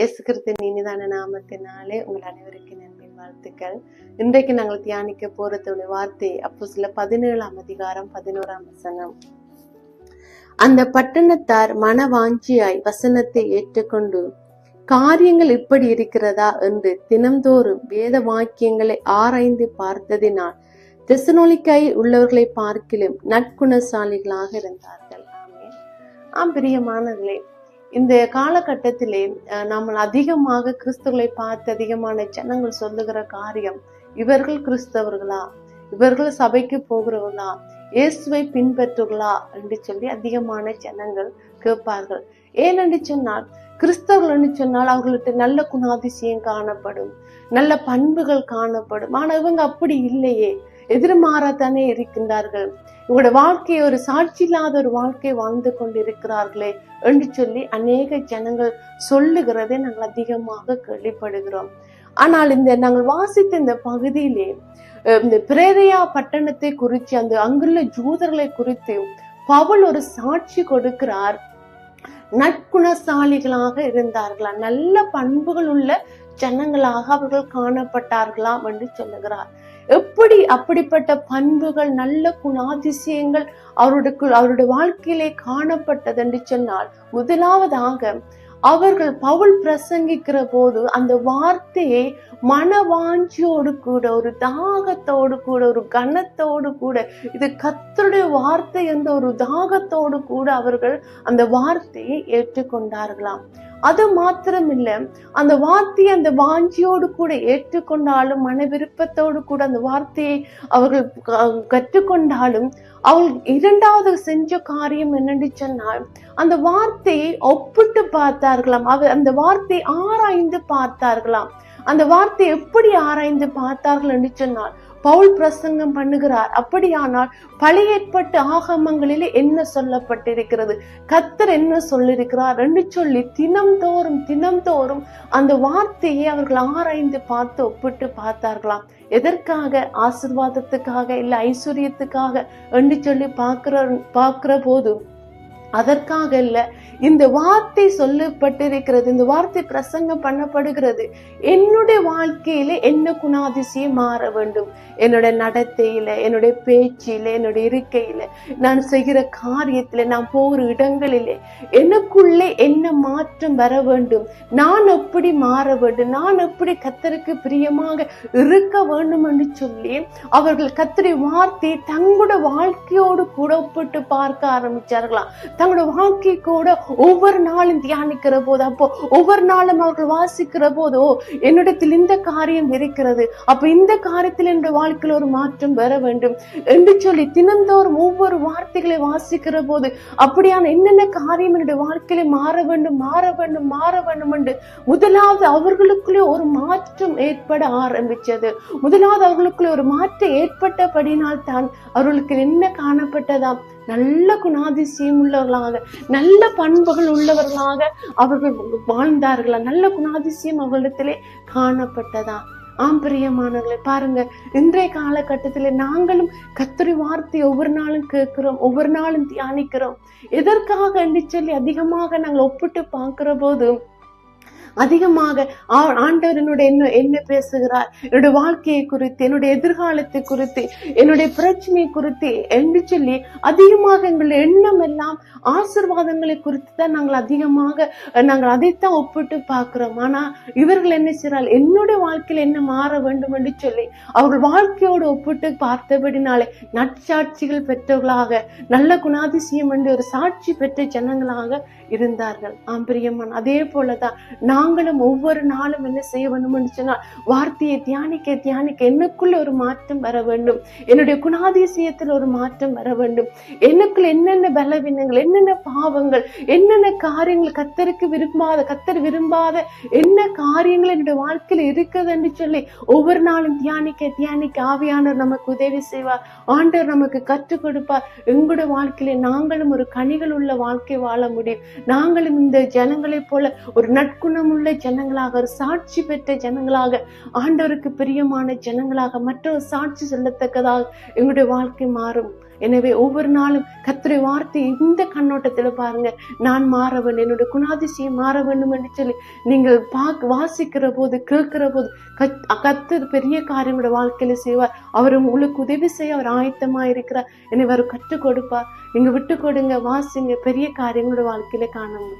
இயேசு இனிதான நாமத்தினாலே உங்கள் அனைவருக்கு நன்பின் வாழ்த்துக்கள். இன்றைக்கு நாங்கள் தியானிக்க போறதோட வார்த்தை அப்போ சில பதினேழாம் அதிகாரம் பதினோராம் வசனம். அந்த பட்டணத்தார் மனவாஞ்சியாய் வசனத்தை ஏற்றுக்கொண்டு காரியங்கள் இப்படி இருக்கிறதா? என்று தினம்தோறும் வேத வாக்கியங்களை ஆராய்ந்து பார்த்ததினால் தெசனோலிக்காய் உள்ளவர்களை பார்க்கிலும் நற்குணசாலிகளாக இருந்தார்கள். ஆமென். ஆம் பிரியமானவர்களே இந்த காலகட்டத்திலே நாம் அதிகமாக கிறிஸ்தவர்களை பார்த்து அதிகமான ஜனங்கள் சொல்லுகிற காரியம் இவர்கள் கிறிஸ்தவர்களா? இவர்கள் சபைக்கு போகிறவர்களா இயேசுவை பின்பற்றுகளா என்று சொல்லி அதிகமான ஜனங்கள் கேட்பார்கள். ஏனென்று சொன்னால் கிறிஸ்தவர்கள் என்று சொன்னால் அவர்கள்ட்ட நல்ல குணாதிசயம் காணப்படும் நல்ல பண்புகள் காணப்படும். ஆனால் இவங்க அப்படி இல்லையே. எதிர்மாறத்தானே இருக்கின்றார்கள்? இவங்களோட வாழ்க்கையை ஒரு சாட்சி இல்லாத ஒரு வாழ்க்கை வாழ்ந்து கொண்டிருக்கிறார்களே என்று சொல்லி அநேக ஜனங்கள் சொல்லுகிறதை நாங்கள் அதிகமாக கேள்விப்படுகிறோம். ஆனால் இந்த நாங்கள் வாசித்த இந்த பகுதியிலே இந்த பிரேரையா பட்டணத்தை குறித்து அந்த அங்குள்ள ஜூதர்களை குறித்து பவுல் ஒரு சாட்சி கொடுக்கிறார். நற்குணசாலிகளாக இருந்தார்களா நல்ல பண்புகள் உள்ள ஜனங்களாக அவர்கள் காணப்பட்டார்களாம் என்று சொல்லுகிறார். எப்படி அப்படிப்பட்ட பண்புகள் நல்ல குணாதிசயங்கள் அவருடைய அவருடைய வாழ்க்கையிலே காணப்பட்டது என்று சொன்னால் முதலாவதாக அவர்கள் பவுல் பிரசங்கிக்கிற போது அந்த வார்த்தையை மனவாஞ்சியோடு கூட ஒரு தாகத்தோடு கூட ஒரு கனத்தோடு கூட இது கத்தருடைய வார்த்தை என்ற ஒரு தாகத்தோடு கூட அவர்கள் அந்த வார்த்தையை ஏற்றுக்கொண்டார்களாம். அது மாத்திரமில்ல. அந்த வார்த்தையை அந்த வாஞ்சியோடு கூட ஏற்றுக்கொண்டாலும் மன விருப்பத்தோடு கூட அந்த வார்த்தையை அவர்கள் க- கற்றுக்கொண்டாலும் அவள் இரண்டாவது செஞ்ச காரியம் என்னன்னு சொன்னால் அந்த வார்த்தையை ஒப்பிட்டு பார்த்தார்களாம். அவர் அந்த வார்த்தையை ஆராய்ந்து பார்த்தார்களாம். அந்த வார்த்தையை எப்படி ஆராய்ந்து பார்த்தார்கள் என்று சொன்னால் பவுல் பிரசங்கம் பண்ணுகிறார். அப்படியானால் பழைய ஏற்பட்டு ஆகமங்களிலே என்ன சொல்லப்பட்டிருக்கிறது? கத்தர் என்ன சொல்லியிருக்கிறார் என்று சொல்லி தினம்தோறும் தினம்தோறும் அந்த வார்த்தையை அவர்கள் ஆராய்ந்து பார்த்து ஒப்பிட்டு பார்த்தார்களாம். எதற்காக? ஆசிர்வாதத்துக்காக இல்லை ஐஸ்வர்யத்துக்காக என்று சொல்லி பார்க்கிற பார்க்கிற போது அதற்காக இல்ல. இந்த வார்த்தை சொல்லப்பட்டிருக்கிறது இந்த வார்த்தை பிரசங்கம் பண்ணப்படுகிறது. என்னுடைய வாழ்க்கையில என்ன குணாதிசயம் மாற வேண்டும்? என்னுடைய நடத்தையில என்னுடைய பேச்சில என்னுடைய இருக்கையில நான் செய்கிற காரியத்துல நான் போகிற இடங்களிலே எனக்குள்ளே என்ன மாற்றம் வர வேண்டும்? நான் எப்படி மாற வேண்டும்? நான் எப்படி கத்தருக்கு பிரியமாக இருக்க வேண்டும் என்று சொல்லி அவர்கள் கத்தரி வார்த்தை தங்களோட வாழ்க்கையோடு கூடப்பட்டு பார்க்க ஆரம்பிச்சார்களாம் தங்களோட வாழ்க்கை கூட ஒவ்வொரு நாளும் தியானிக்கிற போது அப்போ ஒவ்வொரு நாளும் அவர்கள் வாசிக்கிற போதோ என்னிடத்தில் இந்த காரியம் இருக்கிறது. அப்ப இந்த காரியத்தில் என்னுடைய வாழ்க்கையில் ஒரு மாற்றம் வர வேண்டும் என்று சொல்லி தினந்தோறும் ஒவ்வொரு வார்த்தைகளை வாசிக்கிற போது அப்படியான என்னென்ன காரியம் என்னுடைய வாழ்க்கையில மாற வேண்டும் மாற வேண்டும் மாற வேண்டும் என்று முதலாவது அவர்களுக்குள்ளே ஒரு மாற்றம் ஏற்பட ஆரம்பிச்சது முதலாவது அவர்களுக்குள்ளே ஒரு மாற்றம் ஏற்பட்டபடினால் தான் அவர்களுக்கு என்ன காணப்பட்டதாம்? நல்ல குணாதிசயம் உள்ளவர்களாக நல்ல பண்புகள் உள்ளவர்களாக அவர்கள் வாழ்ந்தார்களா? நல்ல குணாதிசயம் அவர்களிடத்திலே காணப்பட்டதா? ஆம் பிரியமானவர்களை பாருங்க இன்றைய காலகட்டத்தில் நாங்களும் கத்தரி வார்த்தை ஒவ்வொரு நாளும் கேட்கிறோம் ஒவ்வொரு நாளும் தியானிக்கிறோம். எதற்காக என்று சொல்லி அதிகமாக நாங்கள் ஒப்பிட்டு பார்க்கிற போது அதிகமாக ஆண்டவர் என்னோட என்ன என்ன பேசுகிறார்? என்னுடைய வாழ்க்கையை குறித்து என்னுடைய எதிர்காலத்தை குறித்து என்னுடைய பிரச்சனை குறித்து என்று சொல்லி அதிகமாக எங்களுடைய எண்ணம் எல்லாம் ஆசிர்வாதங்களை குறித்து தான் நாங்கள் அதிகமாக நாங்கள் அதைத்தான் ஒப்பிட்டு பார்க்கிறோம். ஆனா இவர்கள் என்ன செய்கிறார் என்னுடைய வாழ்க்கையில் என்ன மாற வேண்டும் என்று சொல்லி அவர்கள் வாழ்க்கையோடு ஒப்பிட்டு பார்த்தபடினாலே நற்சாட்சிகள் பெற்றவர்களாக நல்ல குணாதிசயம் என்று ஒரு சாட்சி பெற்ற ஜனங்களாக இருந்தார்கள். ஆம் பிரியமான் அதே போலதான் நாங்களும் ஒவ்வொரு நாளும் என்ன செய்ய வேண்டும் சொன்னால் வார்த்தையை தியானிக்க தியானிக்க எனக்குள்ள ஒரு மாற்றம் வர வேண்டும். என்னுடைய குணாதிசயத்தில் ஒரு மாற்றம் வர வேண்டும். எனக்குள்ள என்னென்ன பலவீனங்கள் என்னென்ன பாவங்கள் என்னென்ன காரியங்கள் கத்தருக்கு விரும்பாத கத்தர் விரும்பாத என்ன காரியங்கள் என்னுடைய வாழ்க்கையில இருக்குதுன்னு சொல்லி ஒவ்வொரு நாளும் தியானிக்க தியானிக்க ஆவியானவர் நமக்கு உதவி செய்வார். ஆண்டவர் நமக்கு கற்றுக் கொடுப்பார். எங்களுடைய வாழ்க்கையில நாங்களும் ஒரு கனிகள் உள்ள வாழ்க்கை வாழ முடியும். நாங்களும் இந்த ஜனங்களைப் போல ஒரு நற்குணம் உள்ள ஜனங்களாக ஒரு சாட்சி பெற்ற ஜனங்களாக ஆண்டவருக்கு பிரியமான ஜனங்களாக மற்றொரு சாட்சி சொல்லத்தக்கதாக எங்களுடைய வாழ்க்கை மாறும். எனவே ஒவ்வொரு நாளும் கத்திரை வார்த்தை இந்த கண்ணோட்டத்தில் பாருங்க. நான் மாற வேண்டும் என்னுடைய குணாதிசயம் மாற வேண்டும் என்று சொல்லி நீங்கள் பா வாசிக்கிற போது கேட்கிற போது கத்- கத்து பெரிய காரியங்களோட வாழ்க்கையில செய்வார். அவர் உங்களுக்கு உதவி செய்ய அவர் ஆயத்தமா இருக்கிறார். எனவே அவர் கற்றுக் கொடுப்பார். நீங்க விட்டு கொடுங்க வாசிங்க பெரிய காரியங்களோட வாழ்க்கையில காண முடியும்.